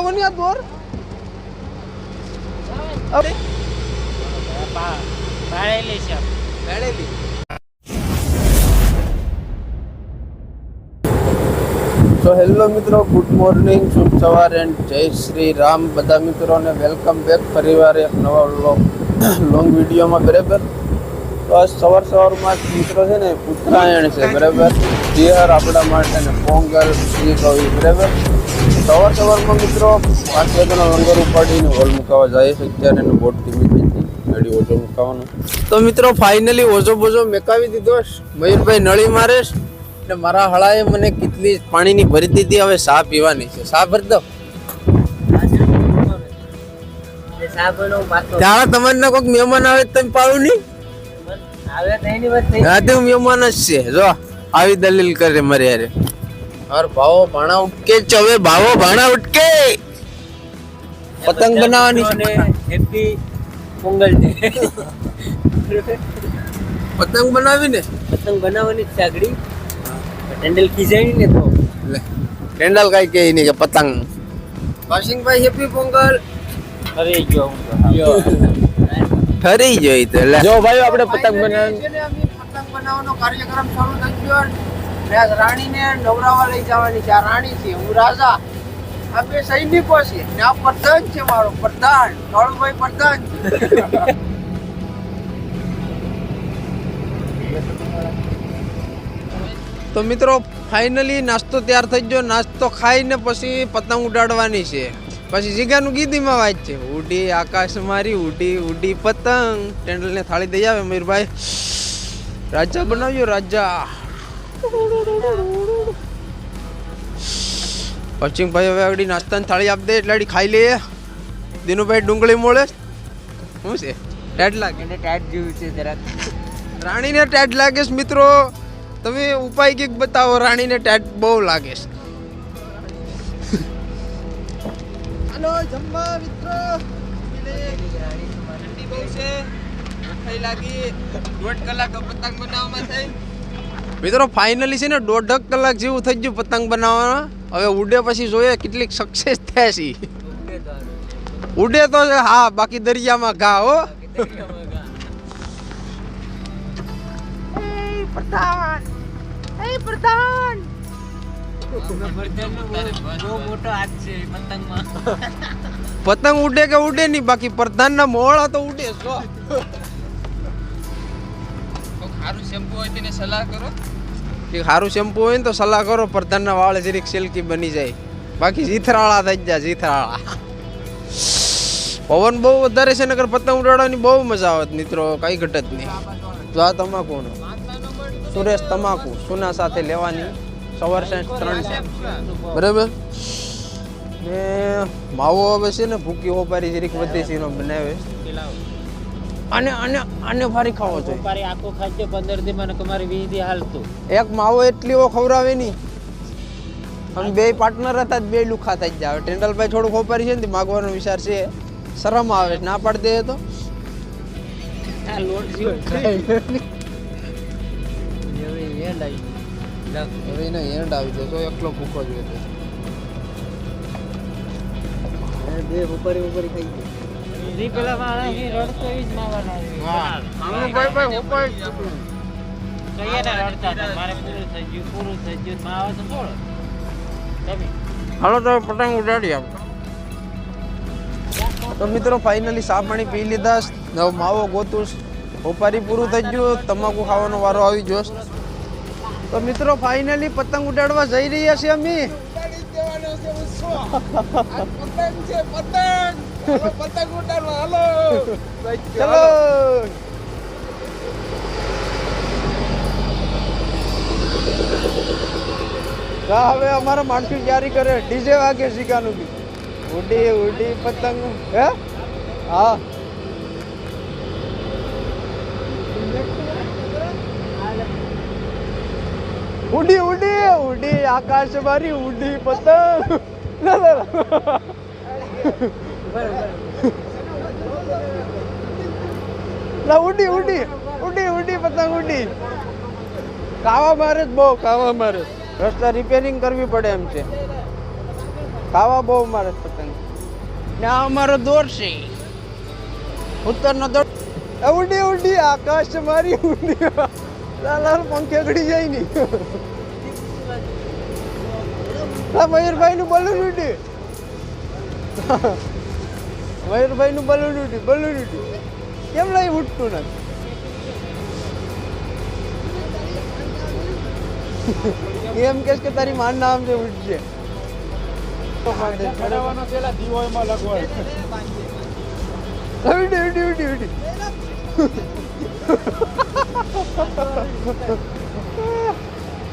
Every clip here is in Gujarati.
બતાવો ને આ દોર ભાડેલી છે. મેળેલી તો હેલો મિત્રો ગુડ મોર્નિંગ શુભ સવાર એન્ડ જય શ્રી રામ. બધા મિત્રોને વેલકમ બેક. ફરીવાર એક નવા લોંગ લોંગ વિડીયોમાં બરાબર? તો આજ સવાર સવારમાં મિત્રો છે ને ઉત્તરાયણ છે બરાબર? તિહાર આપણા માટે ને પોંગલ શ્રી કવિ બરાબર? સવાર સવારમાં મિત્રો પાંચ વાગ્યાનો લંગર ઉપાડીને હોલ મુકાવા જાય છે. અત્યારે એનું બોટ ધીમી ધીમી નળી ઓછો મુકાવાનો. તો મિત્રો ફાઇનલી ઓછો બોજો મેકાવી દીધો. મયુરભાઈ નળી મારેશ અને ને મારા હળાએ મને કેટલી પાણીની ભરી દીધી. હવે સા પીવાની છે. સા ભરી દો. ત્યારે તમારે કોઈક મહેમાન આવે તમે પાડું નહીં. હા તો મહેમાન જ છે. જો આવી દલીલ કરે મારે યારે અર ભાવો ભાણા ઉટકે જ હવે ભાવો ભાણા ઉટકે. પતંગ બનાવવાની હેપી પોંગલ ડે. પતંગ બનાવી ને પતંગ બનાવવાની જ સાગડી હેન્ડલ ખીજાય ને તો. લે કેન્ડલ કઈ કે નહીં કે પતંગ. વાશિંગભાઈ હેપી પોંગલ. અરે ગયો ઠરી જોઈ તો જો ભાઈ આપણે પતંગ અમે પતંગ બનાવવાનો કાર્યક્રમ શરૂ થઈ ગયો રાણીને નવરાવા લઈ જવાની છે. આ રાણી છે, હું રાજા. બે સૈનિકો છે. ને આ પ્રધાન છે મારો પ્રધાન, કાળુભાઈ પ્રધાન. તો મિત્રો ફાઇનલી નાસ્તો તૈયાર થઈ ગયો. નાસ્તો ખાઈને પછી પતંગ ઉડાડવાની છે. પછી જીગાનું ગીધીમાં વાત છે ઉડી આકાશ મારી, ઉડી ઉડી પતંગ. ટેન્ડલને થાળી દઈ આવે મયુરભાઈ રાજા બનાવ્યો, રાજા. પશ્ચિમભાઈ હવે આગળ નાસ્તાની થાળી આપી દે એટલે ખાઈ લઈએ. દિનુભાઈ ડુંગળી મોળે. શું છે? ટેટ લાગે. એને ટેટ જેવું છે જરાક. રાણીને ટેટ લાગે છે મિત્રો. તમે ઉપાય કંઈક બતાવો રાણીને ટેટ બહુ લાગે છે. હાલો જમવા મિત્રો. ઠંડી બહુ છે. ભૂખાઈ લાગી. દોઢ કલાક પતંગ બનાવવામાં થઈ. મિત્રો ફાઇનલી છે ને દોઢ કલાક જેવું થઈ ગયું પતંગ બનાવવામાં હવે ઉડે પછી જોઈએ કેટલીક સક્સેસ થયા છે. ઉડે તો છે, હા બાકી દરિયામાં ઘા હો. પ્રધાન એ પ્રધાન. બહુ મોટો હાથ છે પતંગમાં પતંગ ઉડે કે ઉડે નહીં બાકી પ્રધાનના મોળા તો ઉડે છો સારું શેમ્પુ હોય તેને સલાહ કરો. કે સારું શેમ્પુ હોય ને તો સલાહ કરો, પ્રધાનના વાળ જરીક સિલ્કી બની જાય. બાકી જીથરાળા થઈ જાય, જીથરાળા. પવન બહુ વધારે છે નગર પતંગ ઉડાડવાની બહુ મજા આવે મિત્રો. કઈ ઘટત નહીં. તો આ તમાકુનો. સુરેશ તમાકુ સુના સાથે લેવાની. સવાર સાંજ ત્રણ છે બરાબર? ને માવો હવે છે ને, ભૂકી ઓપારી જરીક વધે છે બનાવે. આને આને આને ફરી ખાવો જોઈએ. મારી આખો ખાદ્ય પંદર દી મને તમારી વીસ દી હાલતું. એક માવો એટલી ઓ ખવડાવે નહીં. અમે બે પાર્ટનર હતા બે લુખા થઈ જ જાય ટેન્ડલભાઈ થોડું ખોપારી છે ને માગવાનો વિચાર છે. શરમ આવે ના પાડી દે તો. હવે આવી ગયું. એને એન્ડ આવી જશો એકલો ભૂખો જોઈએ અને બે ઉપરી ઉપરી થઈ ગઈ જી પેલા માણસ રડતો ઈ જ માવાના ભાઈ ભાઈ ઉપાય કહીએ ને રડતા હતા. મારે પૂરું થઈ ગયું પૂરું થઈ ગયું. માવા તો છોડો તમે. હાલો તો પતંગ ઉડાડી આપણે. તો મિત્રો ફાઇનલી ચા પાણી પી લીધા. નવ માવો ગોતું. ઓપારી પૂરું થઈ ગયું. તમાકુ ખાવાનો વારો આવી ગયો. તો મિત્રો ફાઇનલી પતંગ ઉડાડવા જઈ રહ્યા છીએ અમે. ચલો. હા હવે અમારા માણસી તૈયારી કરે. ડીજે વાગે શીખાનું બી. ઉડી ઉડી પતંગ. હે? હા. ઉડી ઉડી ઉડી આકાશ મારી ઉડી પતંગ. ઉડી ઉડી ઉડી ઉડી પતંગ ઉડી કાવા મારે જ બહુ કાવા મારે રસ્તા રિપેરિંગ કરવી પડે એમ છે. ખાવા બહુ મારે પતંગ. ને આ અમારો દોર છે. ઉત્તરનો દોર. ઉડી ઉડી આકાશ મારી ઉડી લાલ લાલ પંખે ઘડી જાય ની. મયુરભાઈ નું બલૂન ઉડી મયુરભાઈનું બલૂડુટી બલૂડુટી કેમ નહીં ઉઠતું નથી? એમ કહેશ કે તારી માં નામ છે ઉઠશે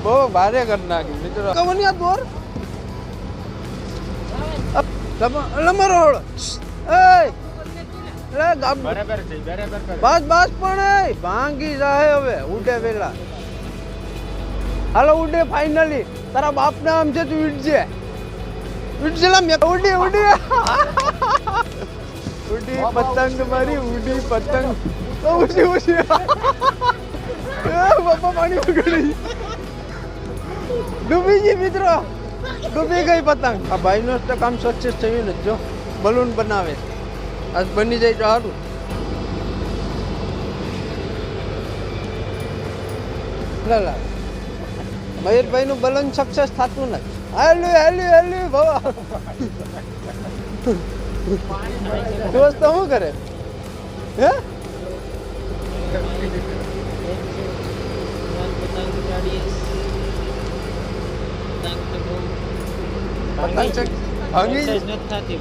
બહુ ભારે કર નાખી મિત્રો. કમનિયા દોર. લમરો બસ બસ પણ ભાંગી જાય હવે ઉડે પેલા હાલો ઉડે ફાઇનલી તારા બાપ નામ છે તું ઉડજે. ઉડજે ઉડી ઉડી. ઉડી પતંગ મારી ઉડી પતંગ. તો ઉડી ઉડી. એ બાપા પાણી ઉગડી. ડૂબી ગઈ મિત્રો. ડૂબી ગઈ પતંગ. આ ભાઈનો તો કામ સક્સેસ થયું ને જો. બલૂન બનાવે છે. બની જાય તો સારું લા લા. મયુરભાઈ નું બલૂન સક્સેસ થતું નથી. હેલ્યુ હેલ્યુ, હાલ્યું દોસ્ત શું કરે? હે?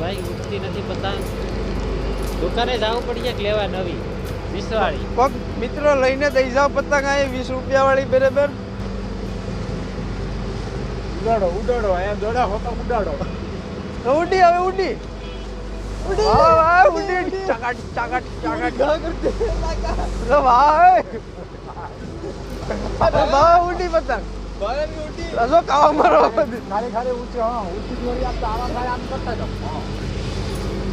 ભાઈ. ઉઠતી નથી પતંગ દુકાને જવું પડી જાય લેવા નવી? વિસવાળી પગ મિત્રો લઈને દઈ જાવ પતંગ આ વીસ રૂપિયા વાળી બરાબર ઉડાડો ઉડાડો અહીંયા દોડા હોતા ઉડાડો. તો ઉડી હવે ઉડી. ઉડી. વાહ વાહ ઉડી ચકાટ ચકાટ ચકાટ. લો વાહ અરે વાહ ઉડી પતંગ. રસો કાવા મારો ખાલી ખાલી ઊંચી હા. ઊંચી દોરી આમ તારા થાય આમ કરતા જાઓ.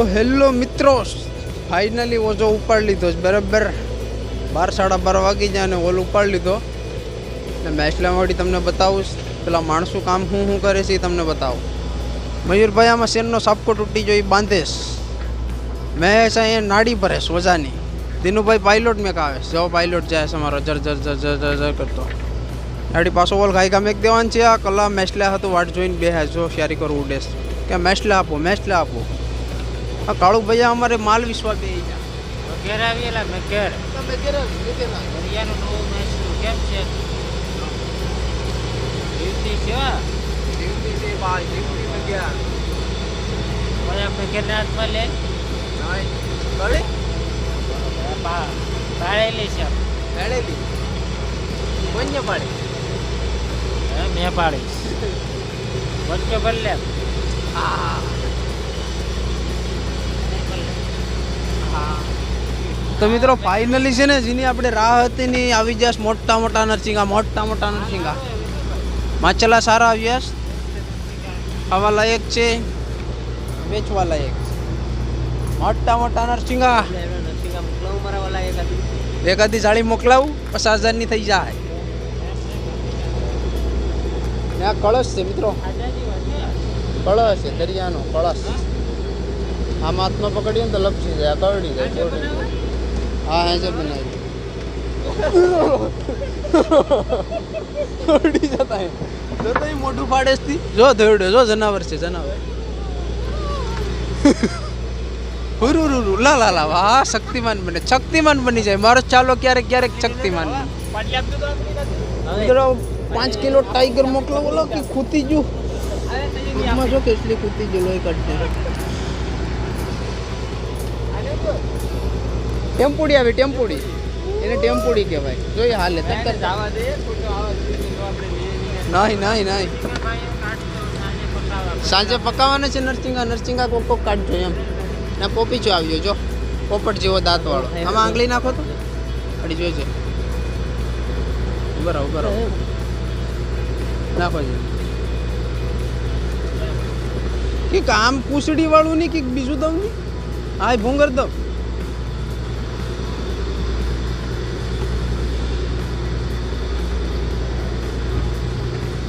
તો હેલો મિત્રો ફાઇનલી ઓજો ઉપાડી લીધો છે, બરાબર? બાર સાડા બાર વાગી જાય અને ઓલ ઉપાડી લીધો. ને મેસલાવાળી તમને બતાવું પેલા માણસો કામ હું શું કરે છે એ તમને બતાવું. મયુરભાઈ આમાં શેરનો સાપકો તૂટી જોઈ બાંધેશ મેં છે. અહીંયા નાડી ભરે સોજાની દિનુભાઈ પાયલોટ મેં કાવે જો પાયલોટ જાય છે મારો જર જર જર જર જર જર કરતો. નાડી પાછો ઓલ ગાય ગામે દેવાનું છે, આ કલા મેસલા હતું વાટ જોઈને બે જો શિયારી કરવું ઉડેશ કે મેસલા આપો મેસલા આપો. કાળુ ભૈયા અમારે માલ વિશ્વા બે ઘેર આવેલા મેં ઘેર. તમે ઘેર દરિયાનું નવું મહેસૂલ કેમ છે? જીવતી છે જીવતી છે બા જીવતી મેં ગયા. હવે આપણે કેદારનાથમાં લે. ભલે ભાળેલી છે. પાડેલી કોઈને પાડી મેં પાડીશ વચ્ચે ભલે. હા. તો મિત્રો ફાઇનલી છે ને, જેની આપણે રાહ હતી ને આવી જશ મોટા મોટા નરસિંગા મોટા મોટા નરસિંગા માછલા સારા આવ્યા. ખાવા લાયક છે. વેચવા લાયક મોટા મોટા નરસિંગા એકાદી જાળી મોકલાવું, પચાસ હજારની થઈ જાય. આ કળશ છે મિત્રો. કળશ છે, દરિયાનો કળશ. આ હાથમાં પકડીએ ને તો લપસી જાય કરડી જાય. હા હે છે બનાવી કરડી જતા તો ઈ મોઢું ફાડે છે તી. જો ધોરડે જો જનાવર છે જનાવર. હુરુરુરુ લા લા લા વાહ શક્તિમાન બને. શક્તિમાન બની જાય. મારો ચાલો ક્યારેક ક્યારેક શક્તિમાન. પાંચ કિલો ટાઈગર મોકલો બોલો કે ખૂતી જુ એમાં જો કેટલી ખૂતી ગયું લોહી કાઢશે ટેમ્પુડી આવી, ટેમ્પુડી. એને ટેમ્પુડી કહેવાય. જોઈએ હાલે તક્કર નહીં નહીં નહીં. સાંજે પકાવવાના છે નરસિંગા નરસિંગા કોક કોક કાઢજો એમ. ને પોપીચો આવ્યો જો. પોપટ જેવો દાંત વાળો આમાં આંગળી નાખો તો. અડી રહો, ઊભા રહો. નાખો છે કે આમ પૂછડી વાળું નહીં કે બીજું દઉં નહીં? હા ભૂંગર દો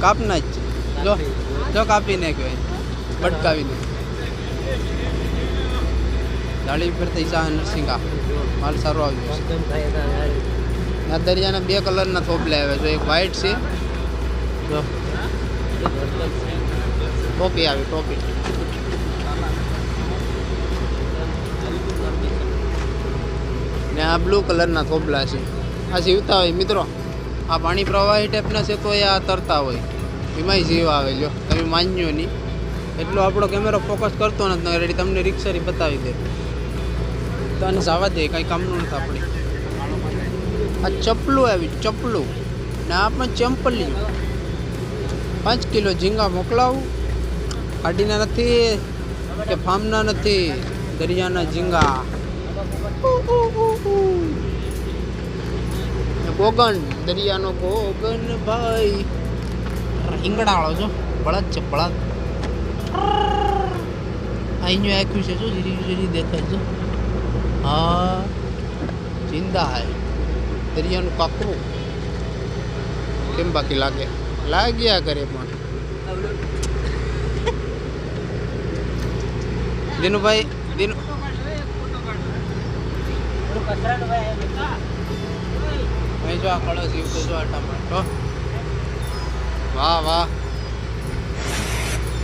કાપના જ છે. જો જો કાપી કહેવાય એ બટકાવીને દાળી પર જા નરસિંગા માલ સારો આવ્યો છે. આ દરિયાના બે કલરના થોપલા આવ્યા છે. એક વ્હાઈટ છે. જો. ટોપી આવી ટોપી. ને આ બ્લુ કલરના થોપલા છે. આ જીવતા હોય મિત્રો. આ પાણી પ્રવાહી ટાઈપના છે તો એ આ તરતા હોય. એમાંય જીવ આવે લ્યો, તમે માન્યો નહીં. એટલો આપણો કેમેરો ફોકસ કરતો નથી રેડી તમને રિક્ષારી બતાવી દે. તો આને જવા દે, કાંઈ કામનું નથી આપણે. આ ચપલું આવી, ચપલું. ને આ પણ ચંપલી. પાંચ કિલો ઝીંગા મોકલાવું. કાઢીના નથી, કે ફાર્મના નથી, દરિયાના ઝીંગા. ગોગન દરિયાનો ગોગન ભાઈ. ઈંગડાળો છો બળદ છે બળદ. અહીંનું આખ્યું છે શું જીરી જીરી દેખાય છે. હા જિંદા હાય દરિયાનું કાકરું. કેમ બાકી લાગે? લાગ્યા કરે પણ. દિનુભાઈ દિનુ વાહ વાહ.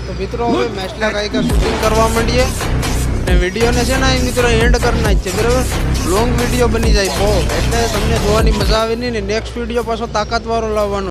તો મિત્રો, હવે મેસલા ગાયકા શૂટિંગ કરવા માંડીએ. અને વિડીયોને છે ને મિત્રો એન્ડ કરના જ છે બરાબર? લોંગ વીડિયો બની જાય, બહુ. એટલે તમને જોવાની મજા આવે નહીં ને નેક્સ્ટ વીડિયો પાછો તાકાતવાળો લાવવાનો.